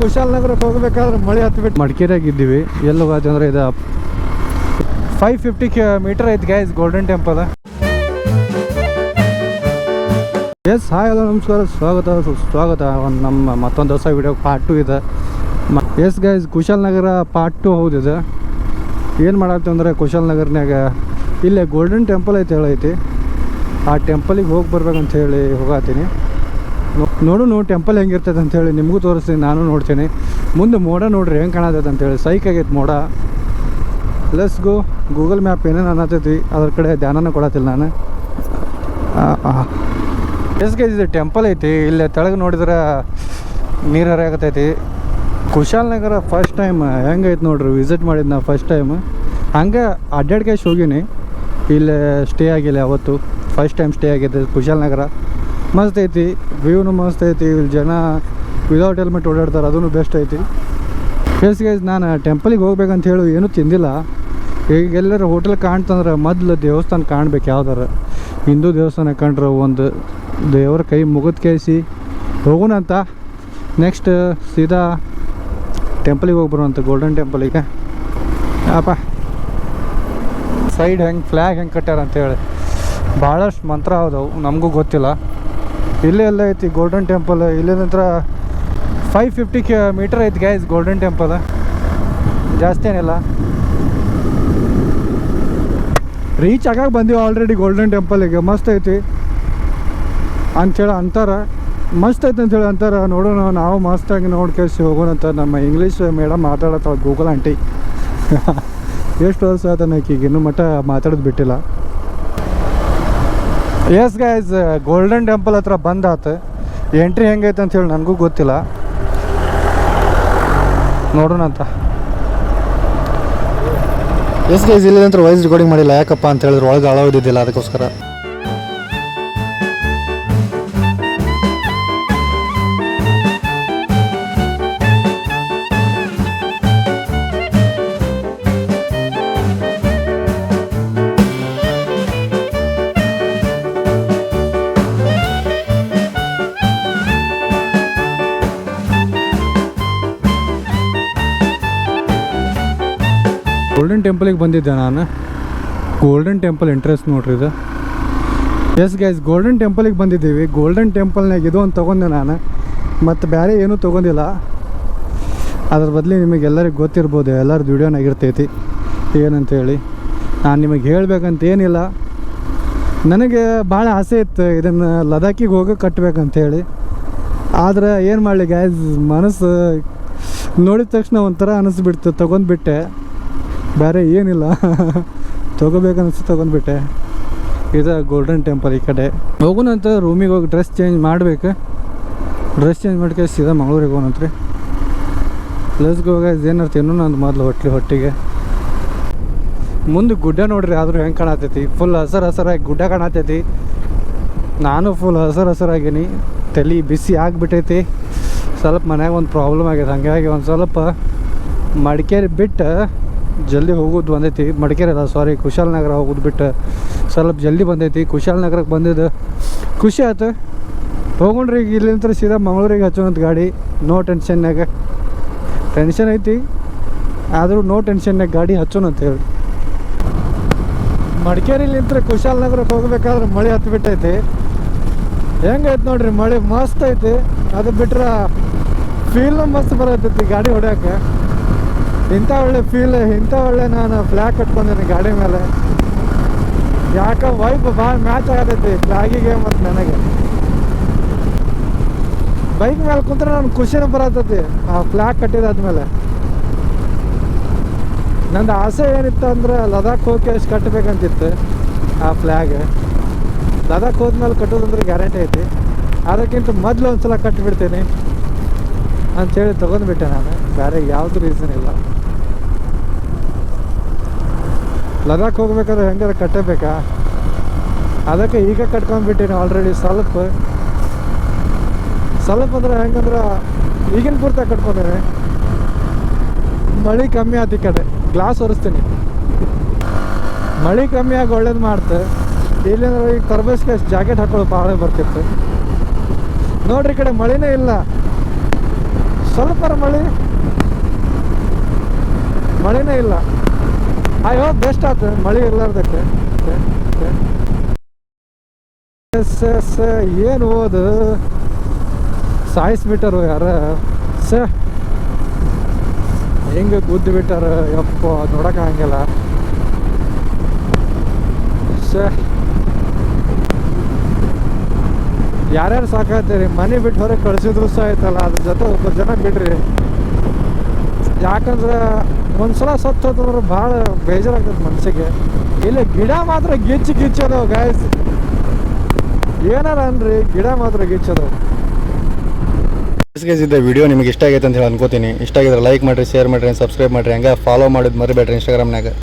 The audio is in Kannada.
ಕುಶಾಲನಗರಕ್ಕೆ ಹೋಗ್ಬೇಕಾದ್ರೆ ಮಳೆ ಹತ್ಬಿಟ್ಟು ಮಡಿಕೇರಿಯಾಗ ಇದ್ದೀವಿ ಎಲ್ಲಿ ಅಂದ್ರೆ ಇದು ಫೈವ್ ಫಿಫ್ಟಿ ಮೀಟರ್ ಐತಿ guys golden temple yes hi hello ನಮಸ್ಕಾರ, ಸ್ವಾಗತ ಸ್ವಾಗತ ಒಂದು ನಮ್ಮ ಮತ್ತೊಂದು ಹೊಸ ವಿಡಿಯೋ ಪಾರ್ಟ್ ಟು ಇದೆ. Yes guys Kushalanagara part two ಹೌದಿದೆ ಏನು ಮಾಡತ್ತೆ ಅಂದರೆ ಕುಶಾಲನಗರ್ನಾಗ ಇಲ್ಲೇ ಗೋಲ್ಡನ್ ಟೆಂಪಲ್ ಐತೆ ಹೇಳೈತಿ. ಆ ಟೆಂಪಲಿಗೆ ಹೋಗಿ ಬರ್ಬೇಕಂತ ಹೇಳಿ ಹೋಗತ್ತೀನಿ ನೋ- ನೋಡು ಟೆಂಪಲ್ ಹೆಂಗಿರ್ತದೆ ಅಂತೇಳಿ ನಿಮಗೂ ತೋರಿಸ್ತೀನಿ, ನಾನು ನೋಡ್ತೀನಿ. ಮುಂದೆ ಮೋಡ ನೋಡ್ರಿ, ಹೆಂಗೆ ಕಾಣತೈತೆ ಅಂತೇಳಿ. ಸೈಕ್ ಆಗೈತೆ ಮೋಡ. ಪ್ಲಸ್ ಗೋ ಗೂಗಲ್ ಮ್ಯಾಪ್ ಏನೇನು ಅನ್ನತೈತಿ, ಅದ್ರ ಕಡೆ ಧ್ಯಾನನ ಕೊಡತ್ತಿಲ್ಲ ನಾನು. ಎಸ್ಗೆ ಇದು ಟೆಂಪಲ್ ಐತಿ. ಇಲ್ಲೇ ತೆಳಗೆ ನೋಡಿದ್ರೆ ನೀರು ಹರಿಯಾಗತೈತಿ ಕುಶಾಲನಗರ ಫಸ್ಟ್ ಟೈಮ್ ಹೆಂಗೈತೆ ನೋಡ್ರಿ ವಿಸಿಟ್ ಮಾಡಿದ್ದು ನಾ ಫಸ್ಟ್ ಟೈಮ್ ಹಂಗೆ ಅಡ್ಡಾಡ್ಕೇಶ್ ಹೋಗೀನಿ. ಇಲ್ಲೇ ಸ್ಟೇ ಆಗಿಲ್ಲ ಅವತ್ತು ಫಸ್ಟ್ ಟೈಮ್ ಸ್ಟೇ ಆಗೈತೆ ಕುಶಾಲನಗರ ಮಸ್ತ್ ಐತಿ, ವ್ಯೂನು ಮಸ್ತ್ ಐತಿ, ಇಲ್ಲಿ ಜನ ವಿದೌಟ್ ಹೆಲ್ಮೆಟ್ ಓಡಾಡ್ತಾರೆ ಅದೂ ಬೆಸ್ಟ್ ಐತಿ. ಬೇಸಿಗೆ ನಾನು ಟೆಂಪಲಿಗೆ ಹೋಗ್ಬೇಕಂತ ಹೇಳಿ, ಏನೂ ತಿಂದಿಲ್ಲ. ಈಗ ಎಲ್ಲರೂ ಹೋಟೆಲ್ ಕಾಣ್ತಂದ್ರೆ ಮೊದಲು ದೇವಸ್ಥಾನ ಕಾಣ್ಬೇಕು ಯಾವ್ದಾರ. ಹಿಂದೂ ದೇವಸ್ಥಾನ ಕಂಡ್ರೆ ಒಂದು ದೇವರ ಕೈ ಮುಗಿದ ಕೇಸಿ ಹೋಗೋಣಂತ ನೆಕ್ಸ್ಟ್ ಸೀದಾ ಟೆಂಪಲಿಗೆ ಹೋಗಿ ಬರುವಂತ ಗೋಲ್ಡನ್ ಟೆಂಪಲಿಗೆ ಅಪ್ಪ. ಸೈಡ್ ಹೆಂಗೆ ಫ್ಲ್ಯಾಗ್ ಹೆಂಗೆ ಕಟ್ಟಾರ ಅಂತೇಳಿ ಭಾಳಷ್ಟು ಮಂತ್ರ ಹೌದವು ನಮಗೂ ಗೊತ್ತಿಲ್ಲ. ಇಲ್ಲೇ ಎಲ್ಲ ಐತಿ ಗೋಲ್ಡನ್ ಟೆಂಪಲ್ ಇಲ್ಲೇ ನಂತರ ಫೈವ್ ಫಿಫ್ಟಿ ಕೆ ಮೀಟರ್ ಐತಿ ಗ್ಯಾಸ್ ಗೋಲ್ಡನ್ ಟೆಂಪಲ್ ಜಾಸ್ತಿ ಏನಿಲ್ಲ. ರೀಚ್ ಆಗಾಗ ಬಂದೀವಿ ಆಲ್ರೆಡಿ ಗೋಲ್ಡನ್ ಟೆಂಪಲಿಗೆ ಮಸ್ತ್ ಐತಿ. ಅಂಥೇಳಿ ಅಂತಾರೆ. ಮಸ್ತ್ ಐತೆ ಅಂತೇಳಿ ಅಂತಾರೆ. ನೋಡೋಣ, ನಾವು ಮಸ್ತಾಗಿ ಹೋಗೋಣ ಅಂತ ನಮ್ಮ ಇಂಗ್ಲೀಷ್ ಮೇಡಮ್ ಮಾತಾಡತ್ತಾಳೆ ಗೂಗಲ್ ಆಂಟಿ ಎಷ್ಟು ವರ್ಷ ಆಯ್ತು ಆಕಿಗೆ ಇನ್ನೂ ಮಟ್ಟ ಮಾತಾಡೋದು ಬಿಟ್ಟಿಲ್ಲ. ಎಸ್ ಗೈಸ್ ಗೋಲ್ಡನ್ ಟೆಂಪಲ್ ಹತ್ರ ಬಂದಾತು. ಎಂಟ್ರಿ ಹೆಂಗೈತೆ ಅಂತ ಹೇಳಿ ನನಗೂ ಗೊತ್ತಿಲ್ಲ. ನೋಡೋಣ ಅಂತ. ಎಸ್ ಗೈಸ್ ಇಲ್ಲಿ ವಾಯ್ಸ್ ರೆಕಾರ್ಡಿಂಗ್ ಮಾಡಿಲ್ಲ. ಯಾಕಪ್ಪ ಅಂತ ಹೇಳಿದ್ರೆ ಒಳಗೆ ಅಳವ ಅದಕ್ಕೋಸ್ಕರ. ಗೋಲ್ಡನ್ ಟೆಂಪಲಿಗೆ ಬಂದಿದ್ದೆ ನಾನು. ಗೋಲ್ಡನ್ ಟೆಂಪಲ್ ಇಂಟ್ರೆಸ್ಟ್ ನೋಡ್ರಿ ಇದು. ಎಸ್ ಗೈಸ್ ಗೋಲ್ಡನ್ ಟೆಂಪಲಿಗೆ ಬಂದಿದ್ದೀವಿ. ಗೋಲ್ಡನ್ ಟೆಂಪಲ್ನಾಗ ಇದು ಒಂದು ತೊಗೊಂಡೆ ನಾನು. ಮತ್ತು ಬೇರೆ ಏನೂ ತೊಗೊಂಡಿಲ್ಲ. ಅದ್ರ ಬದಲು ನಿಮಗೆಲ್ಲರಿಗೂ ಗೊತ್ತಿರ್ಬೋದು ಎಲ್ಲರದ್ದು ವಿಡಿಯೋನಾಗಿರ್ತೈತಿ ಏನಂತೇಳಿ. ನಾನು ನಿಮಗೆ ಹೇಳಬೇಕಂತ ಏನಿಲ್ಲ. ನನಗೆ ಭಾಳ ಆಸೆ ಇತ್ತು ಇದನ್ನು ಲದಾಖಿಗೆ ಹೋಗಿ ಕಟ್ಟಬೇಕಂತೇಳಿ ಆದ್ರೆ ಏನು ಮಾಡಲಿ ಗ್ಯಾಸ್ ಮನಸ್ಸು ನೋಡಿದ ತಕ್ಷಣ ಒಂಥರ ಅನಿಸ್ಬಿಡ್ತು, ತೊಗೊಂಡ್ಬಿಟ್ಟೆ. ಬೇರೆ ಏನಿಲ್ಲ. ತೊಗೋಬೇಕನ್ನಿಸ್ತು ತೊಗೊಂಡ್ಬಿಟ್ಟೆ. ಇದು ಗೋಲ್ಡನ್ ಟೆಂಪಲ್ ಈ ಕಡೆ. ಹೋಗೋಣಂತ ರೂಮಿಗೆ ಹೋಗಿ ಡ್ರೆಸ್ ಚೇಂಜ್ ಮಾಡ್ಬೇಕು. ಡ್ರೆಸ್ ಚೇಂಜ್ ಮಾಡ್ಕೆ ಸೀದಾ ಮಂಗಳೂರಿಗೆ ಹೋಗೋಣಂತ್ರಿ ಪ್ಲಸ್ಗೆ ಹೋಗೋದು ಏನಾರು ತಿನ್ನೋ ನಂದು ಮೊದಲು ಹೊಟ್ಲಿ ಹೊಟ್ಟಿಗೆ. ಮುಂದೆ ಗುಡ್ಡ ನೋಡ್ರಿ, ಆದರೂ ಹೆಂಗೆ ಕಾಣತೈತಿ? ಫುಲ್ ಹಸರು ಹಸರಾಗಿ ಗುಡ್ಡ ಕಾಣತೈತಿ. ನಾನು ಫುಲ್ ಹಸರು ಹಸರಾಗೀನಿ. ತಲೆ ಬಿಸಿ ಆಗಿಬಿಟ್ಟೈತಿ. ಸ್ವಲ್ಪ ಮನ್ಯಾಗ ಒಂದು ಪ್ರಾಬ್ಲಮ್ ಆಗ್ಯದ ಹಾಗಾಗಿ ಒಂದು ಸ್ವಲ್ಪ ಮಡಿಕೇರಿ ಬಿಟ್ಟು ಜಲ್ದಿ ಹೋಗೋದು ಬಂದೈತಿ. ಮಡಿಕೇರಿ ಅಲ್ಲ ಸಾರಿ ಕುಶಾಲನಗರ ಹೋಗೋದು ಬಿಟ್ಟು ಸ್ವಲ್ಪ ಜಲ್ದಿ ಬಂದೈತಿ. ಕುಶಾಲನಗರಕ್ಕೆ ಬಂದಿದ್ದು ಖುಷಿ ಆಯ್ತು. ಹೋಗೊಂಡ್ರಿ ಈಗ ಇಲ್ಲಿಂದ ಸೀದಾ ಮಂಗಳೂರಿಗೆ ಹಚ್ಚೋಣಂತ ಗಾಡಿ. ನೋ ಟೆನ್ಷನ್ನಾಗ ಟೆನ್ಷನ್ ಐತಿ. ಆದರೂ ನೋ ಟೆನ್ಷನ್ನಾಗ ಗಾಡಿ ಹಚ್ಚೋಣ ಅಂತ ಹೇಳಿ. ಮಡಿಕೇರಿಲಿಂತ್ರ ಕುಶಾಲನಗರಕ್ಕೆ ಹೋಗ್ಬೇಕಾದ್ರೆ ಮಳೆ ಹತ್ಬಿಟ್ಟೈತಿ ಹೆಂಗೈತೆ ನೋಡ್ರಿ, ಮಳೆ ಮಸ್ತ್ ಐತಿ. ಅದು ಬಿಟ್ರೆ ಫೀಲ್ನು ಮಸ್ತ್ ಬರತೈತಿ ಗಾಡಿ ಹೊಡ್ಯಾಕೆ. ಇಂಥ ಒಳ್ಳೆ ಫೀಲ್ ಇಂಥ ಒಳ್ಳೆ ನಾನು ಫ್ಲ್ಯಾಗ್ ಕಟ್ಕೊಂಡಿನಿ ಗಾಡಿ ಮೇಲೆ. ಯಾಕೆ ವೈಬ್ ಭಾಳ ಮ್ಯಾಚ್ ಆಗತೈತಿ ಫ್ಲ್ಯಾಗಿಗೆ ಮತ್ತು ನನಗೆ. ಬೈಕ್ ಮೇಲೆ ಕುಂತ್ರೆ ನಾನು ಖುಷಿನ ಬರತೈತಿ, ಆ ಫ್ಲ್ಯಾಗ್ ಕಟ್ಟಿದಾದ್ಮೇಲೆ. ನಂದು ಆಸೆ ಏನಿತ್ತು ಅಂದ್ರೆ ಲದಾಖ್ ಹೋಗಿ ಅಷ್ಟು ಕಟ್ಟಬೇಕಂತಿತ್ತು ಆ ಫ್ಲ್ಯಾಗ್ ಲದಾಖ್ ಹೋದ್ಮೇಲೆ ಕಟ್ಟೋದಂದ್ರೆ ಗ್ಯಾರಂಟಿ ಐತಿ. ಅದಕ್ಕಿಂತ ಮೊದಲು ಒಂದು ಸಲ ಕಟ್ಟಿಬಿಡ್ತೀನಿ ಅಂಥೇಳಿ ತೊಗೊಂಡ್ಬಿಟ್ಟೆ ನಾನು, ಬೇರೆ ಯಾವುದು ರೀಸನ್ ಇಲ್ಲ. ಲದಾಖ್ ಹೋಗ್ಬೇಕಾದ್ರೆ ಹೆಂಗಾರ ಕಟ್ಟಬೇಕಾ? ಅದಕ್ಕೆ ಈಗ ಕಟ್ಕೊಂಡ್ಬಿಟ್ಟಿನಿ ಆಲ್ರೆಡಿ ಸ್ವಲ್ಪ ಸ್ವಲ್ಪ ಅಂದ್ರೆ ಹೆಂಗಂದ್ರೆ ಈಗಿನ ಪೂರ್ತಿ ಕಟ್ಕೊಂಡೇನೆ. ಮಳೆ ಕಮ್ಮಿ ಆಯ್ತು ಈ ಕಡೆ. ಗ್ಲಾಸ್ ಒರೆಸ್ತೀನಿ. ಮಳೆ ಕಮ್ಮಿ ಆಗಿ ಒಳ್ಳೇದು ಮಾಡ್ತೆ. ಇಲ್ಲಿಂದ್ರೆ ಈಗ ತರಬೇಸ್ಗೆ ಜಾಕೆಟ್ ಹಾಕೊಳ್ಳೋ ಭಾಳ ಬರ್ತಿತ್ತು. ನೋಡ್ರಿ ಕಡೆ ಮಳೆನೇ ಇಲ್ಲ. ಸ್ವಲ್ಪ ಮಳೆ. ಮಳೆನೇ ಇಲ್ಲ. ಅಯ್ಯೋ ಬೆಸ್ಟ್ ಆಯ್ತು ಮಳೆ ಇರ್ಲಾರ್ದಕ್ಕೆ. ಎಸ್ ಎಸ್, ಏನು ಓದು? ಸಾಯಿಸ್ಬಿಟ್ಟಾರು ಯಾರ? ಸ ಹೆಂಗೆ ಗುದ್ದು ಬಿಟ್ಟಾರ ಯಪ್ಪ, ನೋಡಕ್ ಆಗಂಗಿಲ್ಲ. ಸ ಯಾರ್ಯಾರು ಸಾಕಾಗ್ತೀರಿ ಮನೆ ಬಿಟ್ಟು ಹೊರಗೆ ಕಳ್ಸಿದ್ರು ಸಹ ಆಯ್ತಲ್ಲ, ಅದ್ರ ಜೊತೆ ಒಬ್ಬ ಜನ ಬಿಡ್ರಿ. ಯಾಕಂದ್ರೆ ಒಂದ್ಸಲ ಸತ್ತು ಹೋದ್ರೆ ಭಾಳ ಬೇಜಾರಾಗ್ತದೆ ಮನ್ಸಿಗೆ ಇಲ್ಲ ಗಿಡ ಮಾತ್ರ ಗಿಚ್ಚಿ ಗಿಚ್ಚೋದವು ಗಾಯ್ಸ್ ಏನಾರ ಅನ್ರಿ, ಗಿಡ ಮಾತ್ರ ಗಿಚ್ಚೋದವು ಇದ್ದ ವಿಡಿಯೋ ನಿಮಗೆ ಇಷ್ಟ ಆಗೈತೆ ಅಂತ ಹೇಳಿ ಅನ್ಕೋತೀನಿ. ಇಷ್ಟ ಆಗಿದ್ರೆ ಲೈಕ್ ಮಾಡಿರಿ ಶೇರ್ ಮಾಡಿರಿ ಸಬ್ಸ್ಕ್ರೈಬ್ ಮಾಡಿರಿ. ಹಂಗೆ ಫಾಲೋ ಮಾಡೋದು ಮರಿಬೇಡ್ರಿ ಇನ್ಸ್ಟಾಗ್ರಾಮ್ನಾಗ